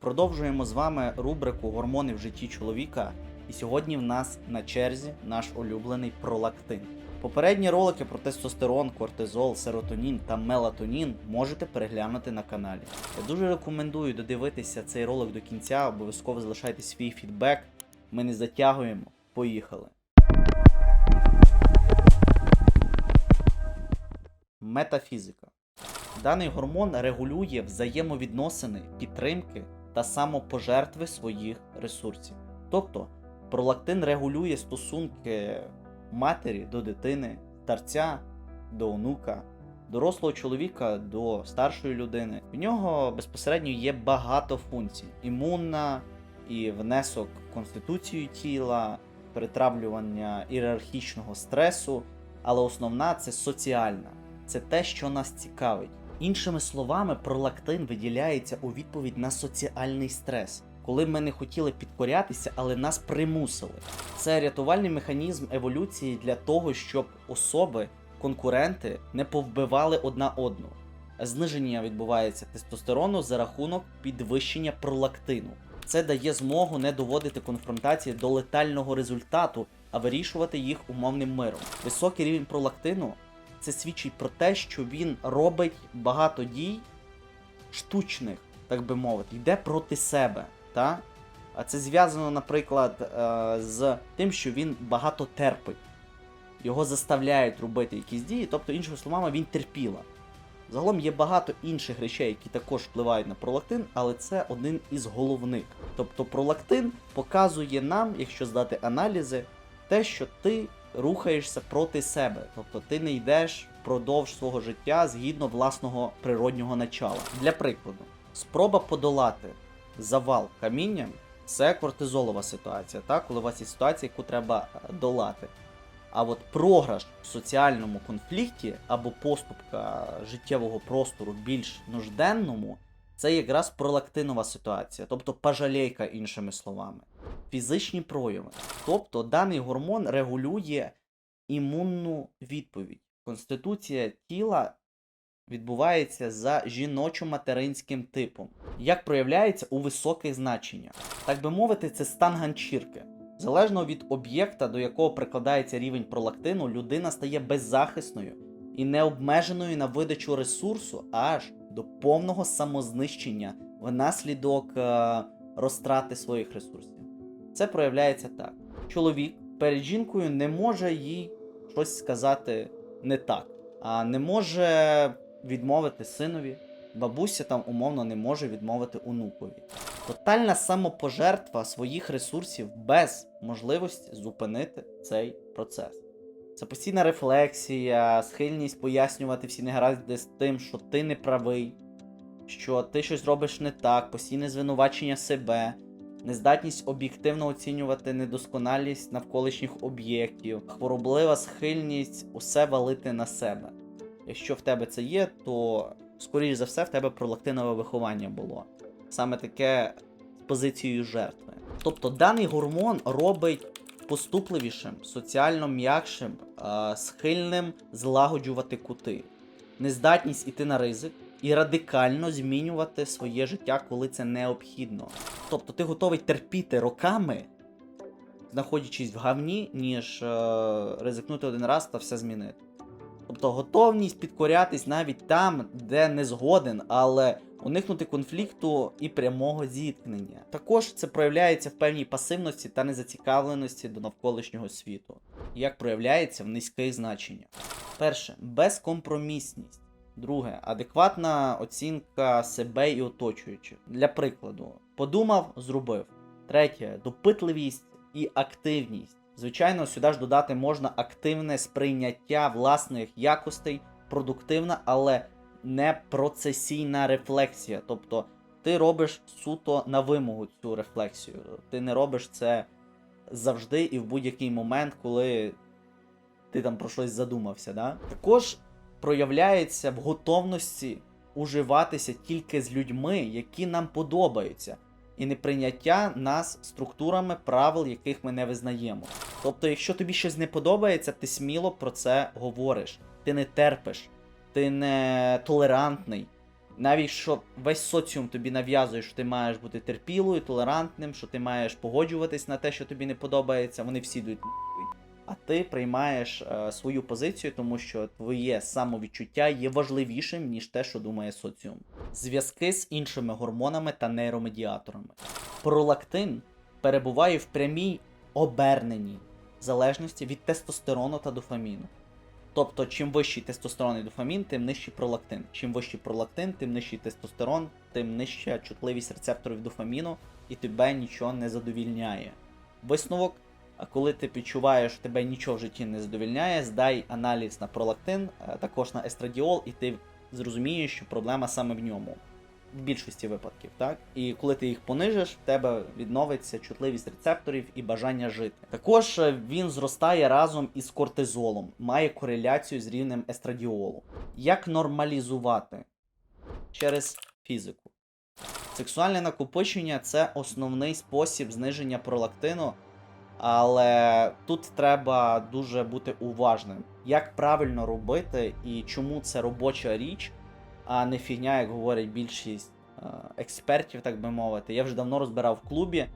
продовжуємо з вами рубрику Гормони в житті чоловіка. І сьогодні в нас на черзі наш улюблений пролактин. Попередні ролики про тестостерон, кортизол, серотонін та мелатонін можете переглянути на каналі. Я дуже рекомендую додивитися цей ролик до кінця, обов'язково залишайте свій фідбек. Ми не затягуємо. Поїхали. Метафізика. Даний гормон регулює взаємовідносини, підтримки та самопожертви своїх ресурсів. Тобто, пролактин регулює стосунки матері до дитини, старця до онука, дорослого чоловіка до старшої людини. В нього безпосередньо є багато функцій: імунна і внесок в конституцію тіла, перетравлювання ієрархічного стресу, але основна це соціальна. Це те, що нас цікавить. Іншими словами, пролактин виділяється у відповідь на соціальний стрес, коли ми не хотіли підкорятися, але нас примусили. Це рятувальний механізм еволюції для того, щоб особи, конкуренти не повбивали одна одну. Зниження відбувається тестостерону за рахунок підвищення пролактину. Це дає змогу не доводити конфронтації до летального результату, а вирішувати їх умовним миром. Високий рівень пролактину це свідчить про те, що він робить багато дій штучних, так би мовити, йде проти себе. Та? А це зв'язано, наприклад, е, з тим, що він багато терпить. Його заставляють робити якісь дії, тобто, іншими словами, він терпіла. Загалом є багато інших речей, які також впливають на пролактин, але це один із головних. Тобто пролактин показує нам, якщо здати аналізи, те, що ти рухаєшся проти себе. Тобто ти не йдеш впродовж свого життя згідно власного природнього начала. Для прикладу, спроба подолати завал камінням це кортизолова ситуація, так? коли у вас є ситуація, яку треба е, долати. А от програш в соціальному конфлікті або поступка життєвого простору більш нужденному, це якраз пролактинова ситуація, тобто пожалейка, іншими словами. Фізичні прояви. Тобто даний гормон регулює імунну відповідь. Конституція тіла відбувається за жіночо-материнським типом, як проявляється у високих значеннях. Так би мовити, це стан ганчірки. Залежно від об'єкта, до якого прикладається рівень пролактину, людина стає беззахисною і необмеженою на видачу ресурсу аж до повного самознищення внаслідок е, розтрати своїх ресурсів. Це проявляється так: чоловік перед жінкою не може їй щось сказати не так, а не може відмовити синові, бабуся там умовно не може відмовити онукові. Тотальна самопожертва своїх ресурсів без можливості зупинити цей процес. Це постійна рефлексія, схильність пояснювати всі негаразди з тим, що ти не правий, що ти щось робиш не так, постійне звинувачення себе, нездатність об'єктивно оцінювати недосконалість навколишніх об'єктів, хвороблива схильність усе валити на себе. Якщо в тебе це є, то скоріш за все в тебе пролактинове виховання було. Саме таке з позицією жертви. Тобто даний гормон робить поступливішим, соціально м'якшим, е, схильним злагоджувати кути, нездатність іти на ризик і радикально змінювати своє життя, коли це необхідно. Тобто ти готовий терпіти роками, знаходячись в гавні, ніж е, ризикнути один раз та все змінити. Тобто готовність підкорятись навіть там, де не згоден, але уникнути конфлікту і прямого зіткнення. Також це проявляється в певній пасивності та незацікавленості до навколишнього світу, як проявляється в низьких значеннях. Перше безкомпромісність. Друге адекватна оцінка себе і оточуючих. Для прикладу, подумав, зробив. Третє допитливість і активність. Звичайно, сюди ж додати можна активне сприйняття власних якостей, продуктивна, але не процесійна рефлексія. Тобто ти робиш суто на вимогу цю рефлексію. Ти не робиш це завжди і в будь-який момент, коли ти там про щось задумався. Да? Також проявляється в готовності уживатися тільки з людьми, які нам подобаються і неприйняття нас структурами правил, яких ми не визнаємо. Тобто, якщо тобі щось не подобається, ти сміло про це говориш. Ти не терпиш, ти не толерантний, Навіть що весь соціум тобі нав'язує, що ти маєш бути терпілою, толерантним, що ти маєш погоджуватись на те, що тобі не подобається, вони всі йдуть. А ти приймаєш е, свою позицію, тому що твоє самовідчуття є важливішим, ніж те, що думає соціум. Зв'язки з іншими гормонами та нейромедіаторами. Пролактин перебуває в прямій оберненій залежності від тестостерону та дофаміну. Тобто, чим вищий тестостерон і дофамін, тим нижчий пролактин. Чим вищий пролактин, тим нижчий тестостерон, тим нижча чутливість рецепторів дофаміну, і тебе нічого не задовільняє. Висновок, коли ти відчуваєш, що тебе нічого в житті не задовільняє, здай аналіз на пролактин, також на естрадіол, і ти зрозумієш, що проблема саме в ньому. В більшості випадків, так? І коли ти їх понижиш, в тебе відновиться чутливість рецепторів і бажання жити. Також е, він зростає разом із кортизолом, має кореляцію з рівнем естрадіолу. Як нормалізувати? Через фізику. Сексуальне накопичення це основний спосіб зниження пролактину, але тут треба дуже бути уважним. Як правильно робити і чому це робоча річ, а не фігня, як говорять більшість е, експертів, так би мовити. Я вже давно розбирав в клубі.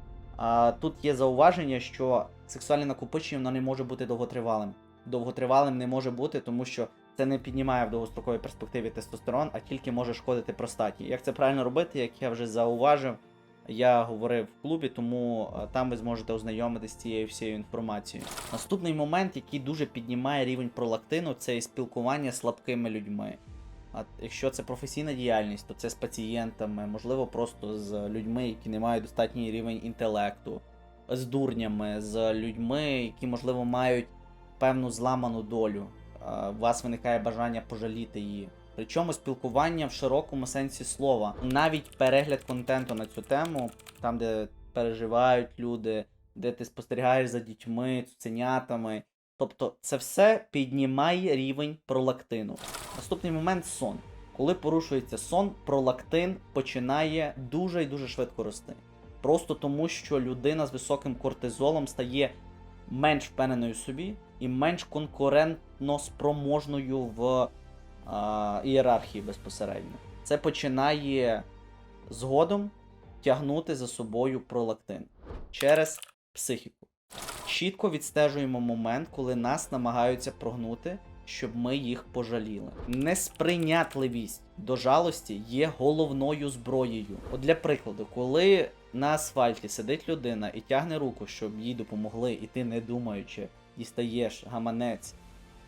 Тут є зауваження, що сексуальне накопичення воно не може бути довготривалим. Довготривалим не може бути, тому що це не піднімає в довгостроковій перспективі тестостерон, а тільки може шкодити простаті. Як це правильно робити, як я вже зауважив, я говорив в клубі, тому е, там ви зможете ознайомитися з цією всією інформацією. Наступний момент, який дуже піднімає рівень пролактину, це спілкування з слабкими людьми. А якщо це професійна діяльність, то це з пацієнтами, можливо, просто з людьми, які не мають достатній рівень інтелекту, з дурнями, з людьми, які, можливо, мають певну зламану долю. У вас виникає бажання пожаліти її. Причому спілкування в широкому сенсі слова, навіть перегляд контенту на цю тему, там, де переживають люди, де ти спостерігаєш за дітьми, цуценятами. Тобто це все піднімає рівень пролактину. Наступний момент сон. Коли порушується сон, пролактин починає дуже і дуже швидко рости. Просто тому, що людина з високим кортизолом стає менш впевненою собі і менш конкурентно спроможною в ієрархії безпосередньо. Це починає згодом тягнути за собою пролактин через психіку. Чітко відстежуємо момент, коли нас намагаються прогнути, щоб ми їх пожаліли. Несприйнятливість до жалості є головною зброєю. От для прикладу, коли на асфальті сидить людина і тягне руку, щоб їй допомогли, і ти, не думаючи, дістаєш гаманець,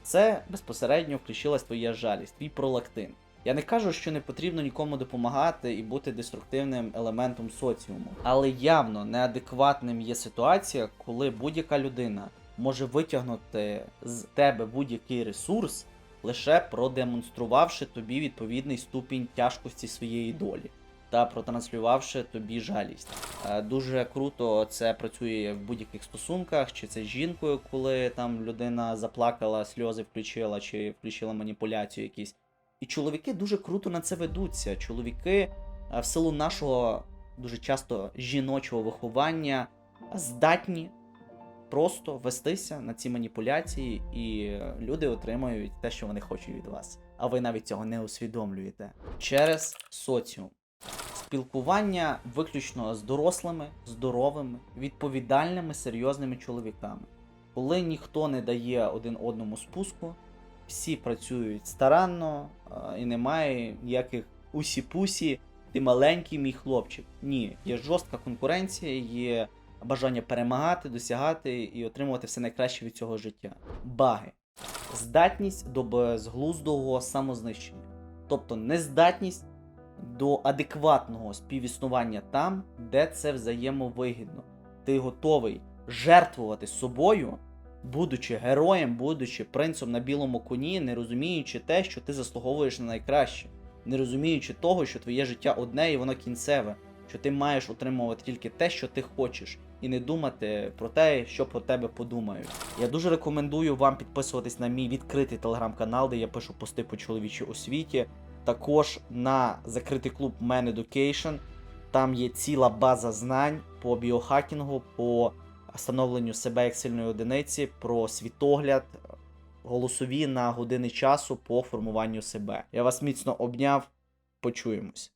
це безпосередньо включилась твоя жалість, твій пролактин. Я не кажу, що не потрібно нікому допомагати і бути деструктивним елементом соціуму, але явно неадекватним є ситуація, коли будь-яка людина може витягнути з тебе будь-який ресурс, лише продемонструвавши тобі відповідний ступінь тяжкості своєї долі та протранслювавши тобі жалість. Е, Дуже круто це працює в будь-яких стосунках, чи це з жінкою, коли там людина заплакала, сльози включила, чи включила маніпуляцію якісь. І чоловіки дуже круто на це ведуться. Чоловіки е, в силу нашого дуже часто жіночого виховання здатні просто вестися на ці маніпуляції, і люди отримують те, що вони хочуть від вас. А ви навіть цього не усвідомлюєте. Через соціум. Спілкування виключно з дорослими, здоровими, відповідальними, серйозними чоловіками. Коли ніхто не дає один одному спуску, всі працюють старанно і немає ніяких усі-пусі, ти маленький мій хлопчик. Ні, є жорстка конкуренція, є бажання перемагати, досягати і отримувати все найкраще від цього життя. Баги. Здатність до безглуздого самознищення. Тобто нездатність до адекватного співіснування там, де це взаємовигідно. Ти готовий жертвувати собою, будучи героєм, будучи принцем на білому коні, не розуміючи те, що ти заслуговуєш на найкраще, не розуміючи того, що твоє життя одне і воно кінцеве, що ти маєш отримувати тільки те, що ти хочеш, і не думати про те, що про тебе подумають. Я дуже рекомендую вам підписуватись на мій відкритий телеграм-канал, де я пишу пости по чоловічій освіті. Також на закритий клуб Man Education. Там є ціла база знань по біохакінгу, по становленню себе як сильної одиниці, про світогляд, голосові на години часу по формуванню себе. Я вас міцно обняв. Почуємось.